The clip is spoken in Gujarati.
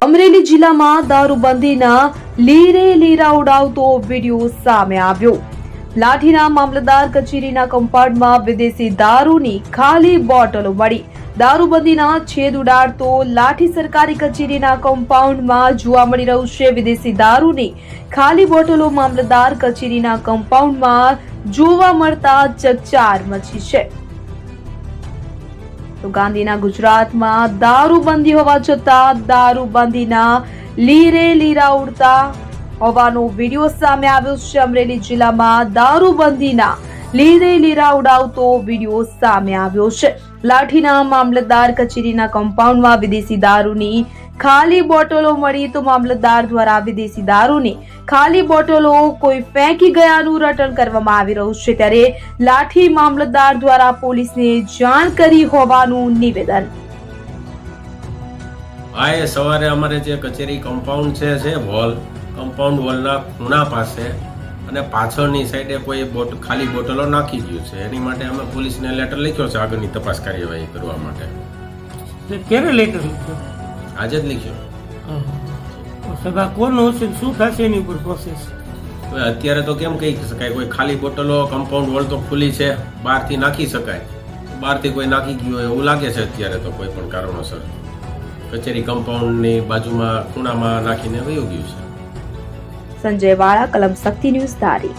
અમરેલી જિલ્લામાં દારૂબંધીના લીરે લીરા ઉડાવતો વીડિયો સામે આવ્યો. લાઠીના મામલતદાર કચેરીના કમ્પાઉન્ડમાં વિદેશી દારૂની ખાલી બોટલો મળી. દારૂબંધીના છેદ ઉડાડતો લાઠી સરકારી કચેરીના કમ્પાઉન્ડમાં જોવા મળી રહ્યું છે. વિદેશી દારૂની ખાલી બોટલો મામલતદાર કચેરીના કમ્પાઉન્ડમાં જોવા મળતા ચકચાર મચી છે. તો ગાંધીના ગુજરાતમાં દારૂબંધી હોવા છતાં દારૂબંધીના લીરે લીરા ઉડતા હોવાનો વીડિયો સામે આવ્યો છે અમરેલી જિલ્લામાં દારૂબંધીના લીરે લીરા ઉડાવતો વીડિયો સામે આવ્યો છે. લાઠીના મામલતદાર કચેરીના કમ્પાઉન્ડમાં વિદેશી દારૂની ખાલી બોટલો મળી તો મામલતદાર દ્વારા વિદેશી દારૂની ખાલી બોટલો કોઈ ફેંકી ગયાનું રટણ કરવામાં આવી રહ્યું છે ત્યારે લાઠી મામલતદાર દ્વારા પોલીસને જાણ કરી હોવાનું નિવેદન. આ સવારે અમારે જે કચેરી કમ્પાઉન્ડ છે, વોલ, કમ્પાઉન્ડ વોલના ખૂણા પાસે અને પાછળની સાઈડે કોઈ બોટ ખાલી બોટલો નાખી ગયું છે. એની માટે અમે પોલીસને લેટર લખ્યો છે આગળની તપાસ કાર્યવાહી કરવા માટે. ક્યારે લેટર લખ્યો? આજે જ લખ્યો. સાહેબ કોનો હશે શું થશે એની ઉપર પ્રોસેસ હવે અત્યારે તો કેમ કહી શકાય? કોઈ ખાલી બોટલો કમ્પાઉન્ડ વોલ તો ખુલ્લી છે બહારથી નાખી શકાય. બહારથી કોઈ નાખી ગયું હોય એવું લાગે છે અત્યારે તો કોઈ પણ કારણોસર. કચેરી કમ્પાઉન્ડની બાજુમાં ખૂણામાં નાખીને વયું ગયું છે. સંજય વાળા કલમ શક્તિ ન્યૂઝ ધારી.